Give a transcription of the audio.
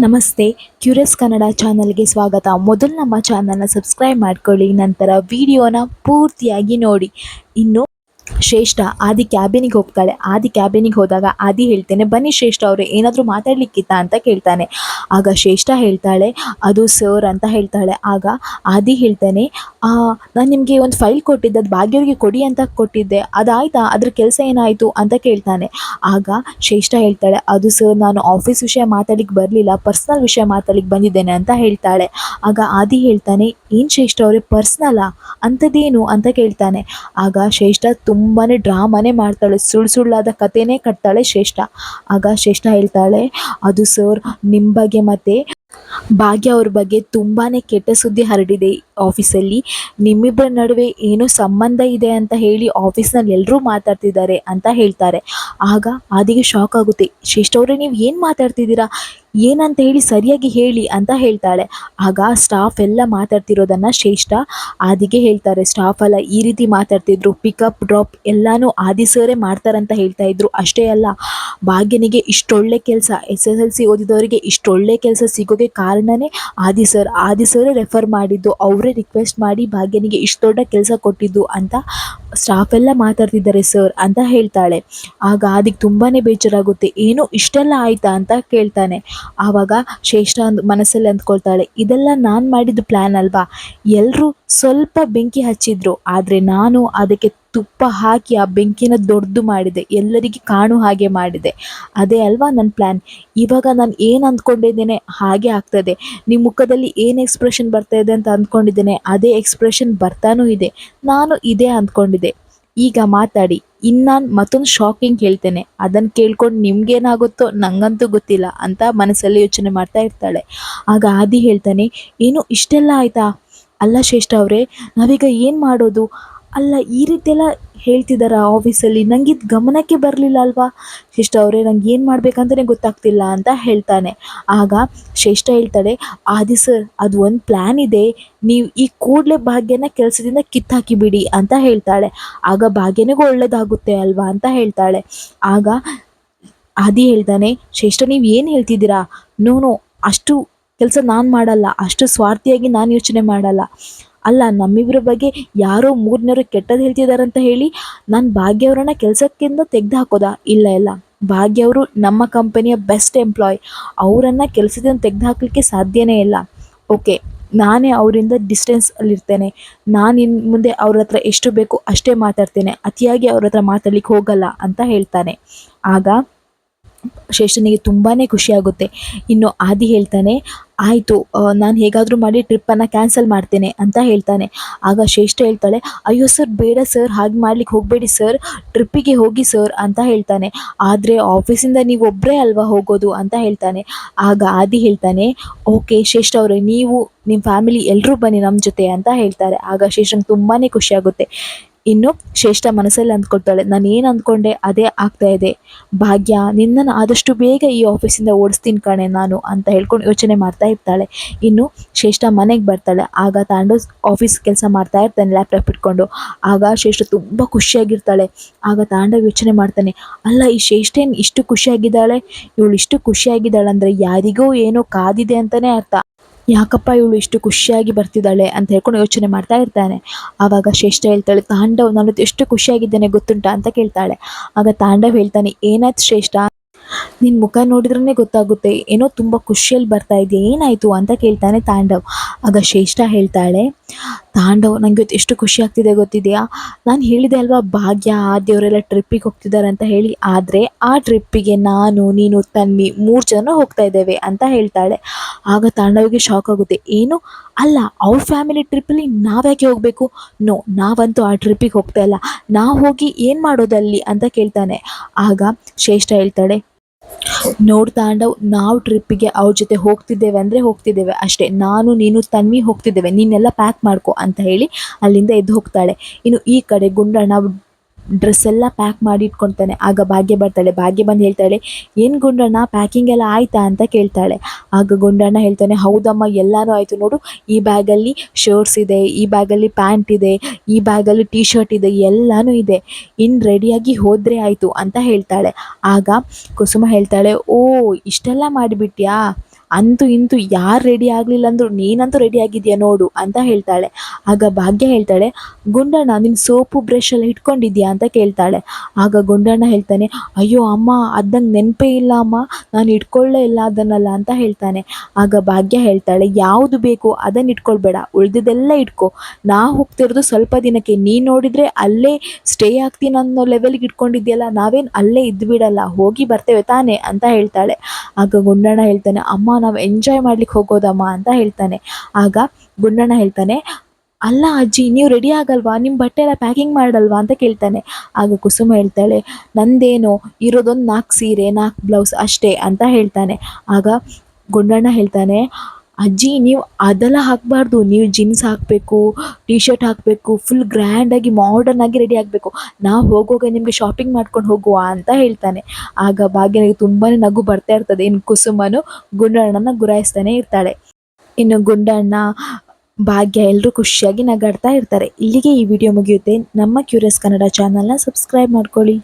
ನಮಸ್ತೆ. ಕ್ಯೂರಿಯಸ್ ಕನ್ನಡ ಚಾನಲ್ಗೆ ಸ್ವಾಗತ. ಮೊದಲು ನಮ್ಮ ಚಾನಲ್ನ ಸಬ್ಸ್ಕ್ರೈಬ್ ಮಾಡ್ಕೊಳ್ಳಿ, ನಂತರ ವಿಡಿಯೋನ ಪೂರ್ತಿಯಾಗಿ ನೋಡಿ. ಇನ್ನು ಶ್ರೇಷ್ಠ. ಆದಿ ಕ್ಯಾಬಿನಿಗೆ ಹೋಗ್ತಾಳೆ. ಆದಿ ಕ್ಯಾಬಿನಿಗೆ ಹೋದಾಗ ಆದಿ ಹೇಳ್ತೇನೆ, ಬನ್ನಿ ಶ್ರೇಷ್ಠ ಅವರು, ಏನಾದರೂ ಮಾತಾಡ್ಲಿಕ್ಕಿತ್ತಾ ಅಂತ ಕೇಳ್ತಾನೆ. ಆಗ ಶ್ರೇಷ್ಠ ಹೇಳ್ತಾಳೆ, ಅದು ಸರ್ ಅಂತ ಹೇಳ್ತಾಳೆ. ಆಗ ಆದಿ ಹೇಳ್ತಾನೆ ನಾನು ನಿಮಗೆ ಒಂದು ಫೈಲ್ ಕೊಟ್ಟಿದ್ದೆ, ಅದು ಭಾಗ್ಯವ್ರಿಗೆ ಕೊಡಿ ಅಂತ ಕೊಟ್ಟಿದ್ದೆ. ಅದಾಯ್ತಾ? ಅದ್ರ ಕೆಲಸ ಏನಾಯಿತು? ಅಂತ ಕೇಳ್ತಾನೆ. ಆಗ ಶ್ರೇಷ್ಠ ಹೇಳ್ತಾಳೆ, ಅದು ಸರ್, ನಾನು ಆಫೀಸ್ ವಿಷಯ ಮಾತಾಡ್ಲಿಕ್ಕೆ ಬರಲಿಲ್ಲ, ಪರ್ಸ್ನಲ್ ವಿಷಯ ಮಾತಾಡ್ಲಿಕ್ಕೆ ಬಂದಿದ್ದೇನೆ ಅಂತ ಹೇಳ್ತಾಳೆ. ಆಗ ಆದಿ ಹೇಳ್ತಾನೆ, ಏನು ಶ್ರೇಷ್ಠ ಅವರೇ ಪರ್ಸ್ನಲ್ಲಾ ಅಂಥದ್ದೇನು ಅಂತ ಕೇಳ್ತಾನೆ. ಆಗ ಶ್ರೇಷ್ಠ, ತುಂಬಾ ಡ್ರಾಮಾನೇ ಮಾಡ್ತಾಳೆ. ಸುಳ್ಳು ಸುಳ್ಳಾದ ಕಥೆನೇ ಕಟ್ತಾಳೆ ಶ್ರೇಷ್ಠ. ಆಗ ಶ್ರೇಷ್ಠ ಹೇಳ್ತಾಳೆ, ಅದು ಸರ್ ನಿಮ್ಮ ಬಗ್ಗೆ ಮತ್ತು ಭಾಗ್ಯ ಅವ್ರ ಬಗ್ಗೆ ತುಂಬಾ ಕೆಟ್ಟ ಸುದ್ದಿ ಹರಡಿದೆ. ಆಫೀಸಲ್ಲಿ ನಿಮ್ಮಿಬ್ಬರ ನಡುವೆ ಏನು ಸಂಬಂಧ ಇದೆ ಅಂತ ಹೇಳಿ ಆಫೀಸ್ನಲ್ಲಿ ಎಲ್ಲರೂ ಮಾತಾಡ್ತಿದ್ದಾರೆ ಅಂತ ಹೇಳ್ತಾರೆ. ಆಗ ಆದಿಗೆ ಶಾಕ್ ಆಗುತ್ತೆ. ಶ್ರೇಷ್ಠ ಅವರೇ, ನೀವು ಏನು ಮಾತಾಡ್ತಿದ್ದೀರಾ? ಏನಂತ ಹೇಳಿ ಸರಿಯಾಗಿ ಹೇಳಿ ಅಂತ ಹೇಳ್ತಾಳೆ. ಆಗ ಸ್ಟಾಫ್ ಎಲ್ಲ ಮಾತಾಡ್ತಿರೋದನ್ನು ಶ್ರೇಷ್ಠ ಆದಿಗೆ ಹೇಳ್ತಾರೆ. ಸ್ಟಾಫ್ ಎಲ್ಲ ಈ ರೀತಿ ಮಾತಾಡ್ತಿದ್ರು. ಪಿಕಪ್ ಡ್ರಾಪ್ ಎಲ್ಲನೂ ಆದಿ ಸರೇ ಮಾಡ್ತಾರಂತ ಹೇಳ್ತಾ ಇದ್ರು. ಅಷ್ಟೇ ಅಲ್ಲ, ಭಾಗ್ಯನಿಗೆ ಇಷ್ಟೊಳ್ಳೆ ಕೆಲಸ, ಎಸ್ ಎಸ್ ಎಲ್ ಸಿ ಓದಿದವರಿಗೆ ಇಷ್ಟೊಳ್ಳೆ ಕೆಲಸ ಸಿಗೋಕೆ ಕಾರಣನೇ ಆದಿ ಸರ್. ಆದಿ ಸರೇ ರೆಫರ್ ಮಾಡಿದ್ದು. ಅವರೇ ರಿಕ್ವೆಸ್ಟ್ ಮಾಡಿ ಭಾಗ್ಯನಿಗೆ ಇಷ್ಟು ದೊಡ್ಡ ಕೆಲಸ ಕೊಟ್ಟಿದ್ದು ಅಂತ ಸ್ಟಾಫ್ ಎಲ್ಲ ಮಾತಾಡ್ತಿದ್ದಾರೆ ಸರ್ ಅಂತ ಹೇಳ್ತಾಳೆ. ಆಗ ಅದಕ್ಕೆ ತುಂಬಾ ಬೇಜಾರಾಗುತ್ತೆ. ಏನು ಇಷ್ಟೆಲ್ಲ ಆಯ್ತಾ ಅಂತ ಕೇಳ್ತಾನೆ. ಆವಾಗ ಶ್ರೇಷ್ಠ ಅಂದು ಮನಸ್ಸಲ್ಲಿ ಅಂದ್ಕೊಳ್ತಾಳೆ, ಇದೆಲ್ಲ ನಾನು ಮಾಡಿದ್ದು ಪ್ಲ್ಯಾನ್ ಅಲ್ವಾ? ಎಲ್ಲರೂ ಸ್ವಲ್ಪ ಬೆಂಕಿ ಹಚ್ಚಿದ್ರು. ಆದರೆ ನಾನು ಅದಕ್ಕೆ ತುಪ್ಪ ಹಾಕಿ ಆ ಬೆಂಕಿನ ದೊಡ್ಡದು ಮಾಡಿದೆ. ಎಲ್ಲರಿಗೆ ಕಾಣು ಹಾಗೆ ಮಾಡಿದೆ. ಅದೇ ಅಲ್ವಾ ನನ್ನ ಪ್ಲ್ಯಾನ್ ಇವಾಗ ನಾನು ಏನು ಅಂದ್ಕೊಂಡಿದ್ದೇನೆ? ಹಾಗೆ ಆಗ್ತದೆ. ನಿಮ್ಮ ಮುಖದಲ್ಲಿ ಏನು ಎಕ್ಸ್ಪ್ರೆಷನ್ ಬರ್ತಾ ಇದೆ ಅಂತ ಅಂದ್ಕೊಂಡಿದ್ದೇನೆ, ಅದೇ ಎಕ್ಸ್ಪ್ರೆಷನ್ ಬರ್ತಾನೂ ಇದೆ. ನಾನು ಇದೇ ಅಂದ್ಕೊಂಡಿದ್ದೆ. ಈಗ ಮಾತಾಡಿ. ಇನ್ನು ನಾನು ಮತ್ತೊಂದು ಶಾಕಿಂಗ್ ಹೇಳ್ತೇನೆ. ಅದನ್ನು ಕೇಳ್ಕೊಂಡು ನಿಮ್ಗೇನಾಗುತ್ತೋ ನನಗಂತೂ ಗೊತ್ತಿಲ್ಲ ಅಂತ ಮನಸ್ಸಲ್ಲಿ ಯೋಚನೆ ಮಾಡ್ತಾ ಇರ್ತಾಳೆ. ಆಗ ಆದಿ ಹೇಳ್ತಾನೆ, ಏನು, ಇಷ್ಟೆಲ್ಲ ಆಯಿತಾ? ಅಲ್ಲ ಶ್ರೇಷ್ಠ ಅವರೇ, ನಾವೀಗ ಏನು ಮಾಡೋದು? ಅಲ್ಲ, ಈ ರೀತಿಯೆಲ್ಲ ಹೇಳ್ತಿದ್ದಾರೆ ಆಫೀಸಲ್ಲಿ ನಂಗೆ ಇದು ಗಮನಕ್ಕೆ ಬರಲಿಲ್ಲ ಅಲ್ವಾ? ಶ್ರೇಷ್ಠ ಅವರೇ, ನಂಗೆ ಏನು ಮಾಡಬೇಕಂತಲೇ ಗೊತ್ತಾಗ್ತಿಲ್ಲ ಅಂತ ಹೇಳ್ತಾನೆ. ಆಗ ಶ್ರೇಷ್ಠ ಹೇಳ್ತಾಳೆ, ಆದಿ ಸರ್ ಅದು ಒಂದು ಪ್ಲ್ಯಾನ್ ಇದೆ. ನೀವು ಈ ಕೂಡಲೇ ಭಾಗ್ಯನ ಕೆಲಸದಿಂದ ಕಿತ್ತಾಕಿಬಿಡಿ ಅಂತ ಹೇಳ್ತಾಳೆ. ಆಗ ಭಾಗ್ಯನಿಗೂ ಒಳ್ಳೇದಾಗುತ್ತೆ ಅಲ್ವಾ ಅಂತ ಹೇಳ್ತಾಳೆ. ಆಗ ಆದಿ ಹೇಳ್ತಾನೆ, ಶ್ರೇಷ್ಠ, ನೀವು ಏನು ಹೇಳ್ತಿದ್ದೀರಾ? ನೋನು ಅಷ್ಟು ಕೆಲಸ ನಾನು ಮಾಡಲ್ಲ. ಅಷ್ಟು ಸ್ವಾರ್ಥಿಯಾಗಿ ನಾನು ಯೋಚನೆ ಮಾಡಲ್ಲ. ಅಲ್ಲ ನಮ್ಮಿಬ್ಬರ ಬಗ್ಗೆ ಯಾರೋ ಮೂರನೇರು ಕೆಟ್ಟದ್ದು ಅಂತ ಹೇಳಿ ನಾನು ಭಾಗ್ಯವ್ರನ್ನ ಕೆಲಸಕ್ಕಿಂತ ತೆಗೆದು ಹಾಕೋದಾ ಇಲ್ಲ ಇಲ್ಲ. ಭಾಗ್ಯ ಅವರು ನಮ್ಮ ಕಂಪನಿಯ ಬೆಸ್ಟ್ ಎಂಪ್ಲಾಯ್ ಅವರನ್ನು ಕೆಲಸದಿಂದ ತೆಗೆದು ಹಾಕಲಿಕ್ಕೆ ಸಾಧ್ಯನೇ ಇಲ್ಲ. ಓಕೆ ನಾನೇ ಅವರಿಂದ ಡಿಸ್ಟೆನ್ಸಲ್ಲಿರ್ತೇನೆ ನಾನು ಇನ್ನು ಮುಂದೆ ಅವ್ರ ಹತ್ರ ಎಷ್ಟು ಬೇಕು ಅಷ್ಟೇ ಮಾತಾಡ್ತೇನೆ. ಅತಿಯಾಗಿ ಅವ್ರ ಹತ್ರ ಮಾತಾಡ್ಲಿಕ್ಕೆ ಹೋಗಲ್ಲ ಅಂತ ಹೇಳ್ತಾನೆ. ಆಗ ಶ್ರೇಷ್ಠನಿಗೆ ತುಂಬಾ ಖುಷಿಯಾಗುತ್ತೆ. ಇನ್ನು ಆದಿ ಹೇಳ್ತಾನೆ, ಆಯಿತು ನಾನು ಹೇಗಾದರೂ ಮಾಡಿ ಟ್ರಿಪ್ಪನ್ನು ಕ್ಯಾನ್ಸಲ್ ಮಾಡ್ತೇನೆ ಅಂತ ಹೇಳ್ತಾನೆ. ಆಗ ಶ್ರೇಷ್ಠ ಹೇಳ್ತಾಳೆ, ಅಯ್ಯೋ ಸರ್ ಬೇಡ ಸರ್ ಹಾಗೆ ಮಾಡ್ಲಿಕ್ಕೆ ಹೋಗಬೇಡಿ ಸರ್ ಟ್ರಿಪ್ಪಿಗೆ ಹೋಗಿ ಸರ್ ಅಂತ ಹೇಳ್ತಾನೆ. ಆದರೆ ಆಫೀಸಿಂದ ನೀವು ಒಬ್ಬರೇ ಅಲ್ವಾ ಹೋಗೋದು ಅಂತ ಹೇಳ್ತಾನೆ. ಆಗ ಆದಿ ಹೇಳ್ತಾನೆ, ಓಕೆ ಶ್ರೇಷ್ಠ ಅವರೇ, ನೀವು ನಿಮ್ಮ ಫ್ಯಾಮಿಲಿ ಎಲ್ಲರೂ ಬನ್ನಿ ನಮ್ಮ ಜೊತೆ ಅಂತ ಹೇಳ್ತಾರೆ. ಆಗ ಶ್ರೇಷ್ಠಂಗೆ ತುಂಬಾ ಖುಷಿಯಾಗುತ್ತೆ. ಇನ್ನು ಶ್ರೇಷ್ಠ ಮನಸ್ಸಲ್ಲಿ ಅಂದ್ಕೊಳ್ತಾಳೆ. ನಾನು ಏನು ಅಂದ್ಕೊಂಡೆ ಅದೇ ಆಗ್ತಾ ಇದೆ. ಭಾಗ್ಯ, ನಿನ್ನನ್ನು ಆದಷ್ಟು ಬೇಗ ಈ ಆಫೀಸಿಂದ ಓಡಿಸ್ತೀನಿ ಕಣೆ ನಾನು ಅಂತ ಹೇಳ್ಕೊಂಡು ಯೋಚನೆ ಮಾಡ್ತಾ ಇರ್ತಾಳೆ. ಇನ್ನು ಶ್ರೇಷ್ಠ ಮನೆಗೆ ಬರ್ತಾಳೆ. ಆಗ ತಾಂಡು ಆಫೀಸ್ ಕೆಲಸ ಮಾಡ್ತಾ ಇರ್ತಾನೆ ಲ್ಯಾಪ್ಟಾಪ್ ಇಟ್ಕೊಂಡು. ಆಗ ಶ್ರೇಷ್ಠ ತುಂಬ ಖುಷಿಯಾಗಿರ್ತಾಳೆ. ಆಗ ತಾಂಡವ್ ಯೋಚನೆ ಮಾಡ್ತಾನೆ, ಅಲ್ಲ, ಈ ಶ್ರೇಷ್ಠ ಏನು ಇಷ್ಟು ಖುಷಿಯಾಗಿದ್ದಾಳೆ? ಇವಳು ಇಷ್ಟು ಖುಷಿಯಾಗಿದ್ದಾಳೆ ಅಂದರೆ ಯಾರಿಗೋ ಏನೋ ಕಾದಿದೆ ಅಂತಲೇ ಅರ್ಥ. ಯಾಕಪ್ಪ ಇವಳು ಇಷ್ಟು ಖುಷಿಯಾಗಿ ಬರ್ತಿದ್ದಾಳೆ ಅಂತ ಹೇಳ್ಕೊಂಡು ಯೋಚನೆ ಮಾಡ್ತಾ ಇರ್ತಾನೆ. ಆವಾಗ ಶ್ರೇಷ್ಠ ಹೇಳ್ತಾಳೆ, ತಾಂಡವ್, ನಾನು ಎಷ್ಟು ಖುಷಿಯಾಗಿದ್ದೇನೆ ಗೊತ್ತುಂಟಾ? ಅಂತ ಕೇಳ್ತಾಳೆ. ಆಗ ತಾಂಡವ್ ಹೇಳ್ತಾನೆ, ಏನಾಯ್ತು ಶ್ರೇಷ್ಠ? ನಿನ್ನ ಮುಖ ನೋಡಿದ್ರೇ ಗೊತ್ತಾಗುತ್ತೆ. ಏನೋ ತುಂಬ ಖುಷಿಯಲ್ಲಿ ಬರ್ತಾ ಇದೆ ಏನಾಯಿತು? ಅಂತ ಕೇಳ್ತಾನೆ ತಾಂಡವ್. ಆಗ ಶ್ರೇಷ್ಠ ಹೇಳ್ತಾಳೆ, ತಾಂಡವ್ ನನಗೆ ಎಷ್ಟು ಖುಷಿ ಆಗ್ತಿದೆ ಗೊತ್ತಿದೆಯಾ? ನಾನು ಹೇಳಿದೆ ಅಲ್ವಾ, ಭಾಗ್ಯ ಆದ್ಯವರೆಲ್ಲ ಟ್ರಿಪ್ಪಿಗೆ ಹೋಗ್ತಿದ್ದಾರೆ ಅಂತ ಹೇಳಿ. ಆದರೆ ಆ ಟ್ರಿಪ್ಪಿಗೆ ನಾನು, ನೀನು, ತನ್ವಿ ಮೂರು ಜನ ಹೋಗ್ತಾ ಇದ್ದೇವೆ ಅಂತ ಹೇಳ್ತಾಳೆ. ಆಗ ತಾಂಡವಿಗೆ ಶಾಕ್ ಆಗುತ್ತೆ. ಏನು? ಅಲ್ಲ ಅವ್ರ ಫ್ಯಾಮಿಲಿ ಟ್ರಿಪ್ಪಲ್ಲಿ ನಾವ್ಯಾಕೆ ಹೋಗಬೇಕು? ನೋ ನಾವಂತೂ ಆ ಟ್ರಿಪ್ಪಿಗೆ ಹೋಗ್ತಾ ಇಲ್ಲ. ನಾವು ಹೋಗಿ ಏನು ಮಾಡೋದಲ್ಲಿ ಅಂತ ಕೇಳ್ತಾನೆ. ಆಗ ಶ್ರೇಷ್ಠ ಹೇಳ್ತಾಳೆ, ನೋಡು ತಾಂಡವ್, ನಾವು ಟ್ರಿಪ್ಪಿಗೆ ಅವ್ರ ಜೊತೆ ಹೋಗ್ತಿದ್ದೇವೆ ಅಂದರೆ ಹೋಗ್ತಿದ್ದೇವೆ ಅಷ್ಟೇ. ನಾನು, ನೀನು, ತನ್ವಿ ಹೋಗ್ತಿದ್ದೇವೆ. ನೀನೆಲ್ಲ ಪ್ಯಾಕ್ ಮಾಡ್ಕೊ ಅಂತ ಹೇಳಿ ಅಲ್ಲಿಂದ ಎದ್ದು ಹೋಗ್ತಾಳೆ. ಇನ್ನು ಈ ಕಡೆ ಗುಂಡಣ್ಣ ಡ್ರೆಸ್ ಎಲ್ಲ ಪ್ಯಾಕ್ ಮಾಡಿ ಇಟ್ಕೊಳ್ತಾನೆ ಆಗ ಭಾಗ್ಯ ಬರ್ತಾಳೆ. ಭಾಗ್ಯ ಬಂದು ಹೇಳ್ತಾಳೆ, ಏನು ಗುಂಡಣ್ಣ ಪ್ಯಾಕಿಂಗ್ ಎಲ್ಲ ಆಯಿತಾ? ಅಂತ ಕೇಳ್ತಾಳೆ. ಆಗ ಗುಂಡಣ್ಣ ಹೇಳ್ತಾನೆ, ಹೌದಮ್ಮ, ಎಲ್ಲರೂ ಆಯಿತು. ನೋಡು, ಈ ಬ್ಯಾಗಲ್ಲಿ ಶರ್ಟ್ಸ್ ಇದೆ, ಈ ಬ್ಯಾಗಲ್ಲಿ ಪ್ಯಾಂಟ್ ಇದೆ, ಈ ಬ್ಯಾಗಲ್ಲಿ ಟೀ ಶರ್ಟ್ ಇದೆ, ಎಲ್ಲನೂ ಇದೆ. ಇನ್ನು ರೆಡಿಯಾಗಿ ಹೋದರೆ ಆಯಿತು, ಅಂತ ಹೇಳ್ತಾಳೆ. ಆಗ ಕುಸುಮ ಹೇಳ್ತಾಳೆ, ಓ, ಇಷ್ಟೆಲ್ಲ ಮಾಡಿಬಿಟ್ಯಾ? ಅಂತೂ ಇಂತೂ ಯಾರು ರೆಡಿ ಆಗಲಿಲ್ಲ ಅಂದರೂ ನೀನಂತೂ ರೆಡಿ ಆಗಿದೆಯಾ ನೋಡು ಅಂತ ಹೇಳ್ತಾಳೆ. ಆಗ ಭಾಗ್ಯ ಹೇಳ್ತಾಳೆ, ಗುಂಡಣ್ಣ ನಿನ್ನ ಸೋಪು ಬ್ರಷ್ ಎಲ್ಲ ಇಟ್ಕೊಂಡಿದ್ಯಾ? ಅಂತ ಕೇಳ್ತಾಳೆ. ಆಗ ಗುಂಡಣ್ಣ ಹೇಳ್ತಾನೆ, ಅಯ್ಯೋ ಅಮ್ಮ ಅದಂಗೆ ನೆನಪೇ ಇಲ್ಲ ಅಮ್ಮ, ನಾನು ಇಟ್ಕೊಳ್ಳೇ ಇಲ್ಲ ಅದನ್ನಲ್ಲ ಅಂತ ಹೇಳ್ತಾನೆ. ಆಗ ಭಾಗ್ಯ ಹೇಳ್ತಾಳೆ, ಯಾವುದು ಬೇಕು ಅದನ್ನು ಇಟ್ಕೊಳ್ಬೇಡ, ಉಳಿದಿದ್ದೆಲ್ಲ ಇಟ್ಕೊ. ನಾ ಹೋಗ್ತಿರೋದು ಸ್ವಲ್ಪ ದಿನಕ್ಕೆ. ನೀನು ನೋಡಿದರೆ ಅಲ್ಲೇ ಸ್ಟೇ ಆಗ್ತೀನಿ ಅನ್ನೋ ಲೆವೆಲ್ಗೆ ಇಟ್ಕೊಂಡಿದ್ಯಲ್ಲ, ನಾವೇನು ಅಲ್ಲೇ ಇದ್ಬಿಡಲ್ಲ, ಹೋಗಿ ಬರ್ತೇವೆ ತಾನೇ? ಅಂತ ಹೇಳ್ತಾಳೆ. ಆಗ ಗುಂಡಣ್ಣ ಹೇಳ್ತಾನೆ, ಅಮ್ಮ ನಾವು ಎಂಜಾಯ್ ಮಾಡ್ಲಿಕ್ಕೆ ಹೋಗೋದಮ್ಮ ಅಂತ ಹೇಳ್ತಾನೆ. ಆಗ ಗುಂಡಣ್ಣ ಹೇಳ್ತಾನೆ, ಅಲ್ಲ ಅಜ್ಜಿ, ನೀವು ರೆಡಿ ಆಗಲ್ವಾ? ನಿಮ್ಮ ಬಟ್ಟೆ ಎಲ್ಲ ಪ್ಯಾಕಿಂಗ್ ಮಾಡಲ್ವಾ? ಅಂತ ಕೇಳ್ತಾನೆ. ಆಗ ಕುಸುಮ ಹೇಳ್ತಾಳೆ, ನಂದೇನು? ಇರೋದೊಂದು ನಾಲ್ಕು ಸೀರೆ ನಾಲ್ಕು ಬ್ಲೌಸ್ ಅಷ್ಟೇ, ಅಂತ ಹೇಳ್ತಾನೆ. ಆಗ ಗುಂಡಣ್ಣ ಹೇಳ್ತಾನೆ ಅಜ್ಜಿ, ನೀವು ಅದೆಲ್ಲ ಹಾಕಬಾರ್ದು. ನೀವು ಜೀನ್ಸ್ ಹಾಕಬೇಕು ಟಿ ಶರ್ಟ್ ಹಾಕಬೇಕು ಫುಲ್ ಗ್ರ್ಯಾಂಡಾಗಿ ಮಾಡರ್ನ್ ಆಗಿ ರೆಡಿ ಆಗಬೇಕು. ನಾವು ಹೋಗುವಾಗ ನಿಮಗೆ ಶಾಪಿಂಗ್ ಮಾಡ್ಕೊಂಡು ಹೋಗುವ ಅಂತ ಹೇಳ್ತಾನೆ. ಆಗ ಭಾಗ್ಯನಿಗೆ ತುಂಬಾ ನಗು ಬರ್ತಾ ಇರ್ತದೆ. ಇನ್ನು ಕುಸುಮನು ಗುಂಡಣ್ಣನ ಗುರಾಯಿಸ್ತಾನೆ ಇರ್ತಾಳೆ. ಇನ್ನು ಗುಂಡಣ್ಣ, ಭಾಗ್ಯ ಎಲ್ಲರೂ ಖುಷಿಯಾಗಿ ನಗಾಡ್ತಾ ಇರ್ತಾರೆ. ಇಲ್ಲಿಗೆ ಈ ವಿಡಿಯೋ ಮುಗಿಯುತ್ತೆ. ನಮ್ಮ ಕ್ಯೂರಿಯಸ್ ಕನ್ನಡ ಚಾನಲ್ನ ಸಬ್ಸ್ಕ್ರೈಬ್ ಮಾಡ್ಕೊಳ್ಳಿ.